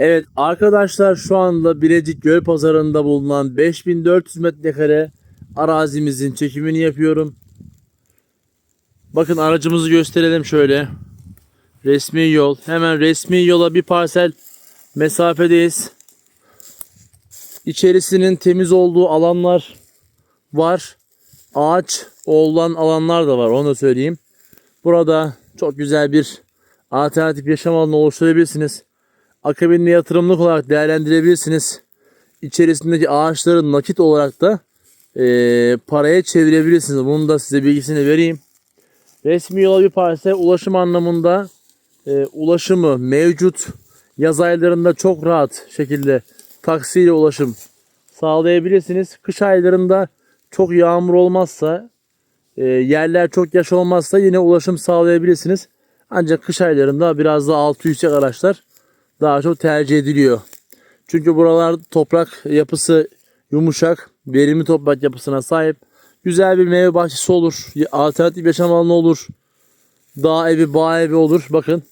Evet arkadaşlar şu anda Bilecik Göl Pazarı'nda bulunan 5400 metrekare arazimizin çekimini yapıyorum. Bakın aracımızı gösterelim şöyle. Resmi yol. Hemen resmi yola bir parsel mesafedeyiz. İçerisinin temiz olduğu alanlar var. Ağaç olan alanlar da var onu da söyleyeyim. Burada çok güzel bir alternatif yaşam alanı oluşturabilirsiniz. Akabinde yatırımlık olarak değerlendirebilirsiniz. İçerisindeki ağaçları nakit olarak da eee, paraya çevirebilirsiniz. Bunun da size bilgisini vereyim. Resmi yola bir parsel ulaşım anlamında e, ulaşımı mevcut. Yaz aylarında çok rahat şekilde taksiyle ulaşım sağlayabilirsiniz. Kış aylarında çok yağmur olmazsa, e, yerler çok yaş olmazsa yine ulaşım sağlayabilirsiniz. Ancak kış aylarında biraz daha altı yüksek araçlar daha çok tercih ediliyor. Çünkü buralar toprak yapısı yumuşak, verimli toprak yapısına sahip. Güzel bir meyve bahçesi olur. Alternatif yaşam alanı olur. Dağ evi, bağ evi olur. Bakın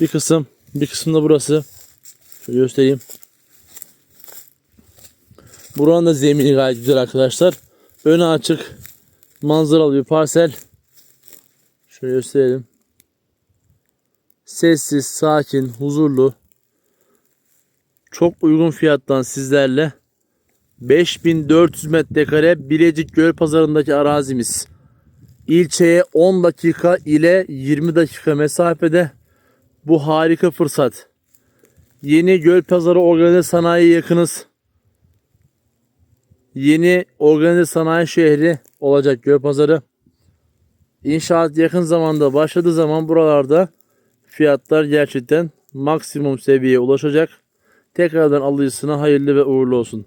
bir kısım, bir kısım da burası. Şöyle göstereyim. Buranın da zemini gayet güzel arkadaşlar. Önü açık, manzaralı bir parsel. Şöyle gösterelim. Sessiz, sakin, huzurlu. Çok uygun fiyattan sizlerle 5400 metrekare Bilecik Göl Pazarı'ndaki arazimiz. İlçeye 10 dakika ile 20 dakika mesafede bu harika fırsat. Yeni Göl Pazarı organize sanayiye yakınız. Yeni organize sanayi şehri olacak Göl Pazarı. İnşaat yakın zamanda başladığı zaman buralarda fiyatlar gerçekten maksimum seviyeye ulaşacak. Tekrardan alıcısına hayırlı ve uğurlu olsun.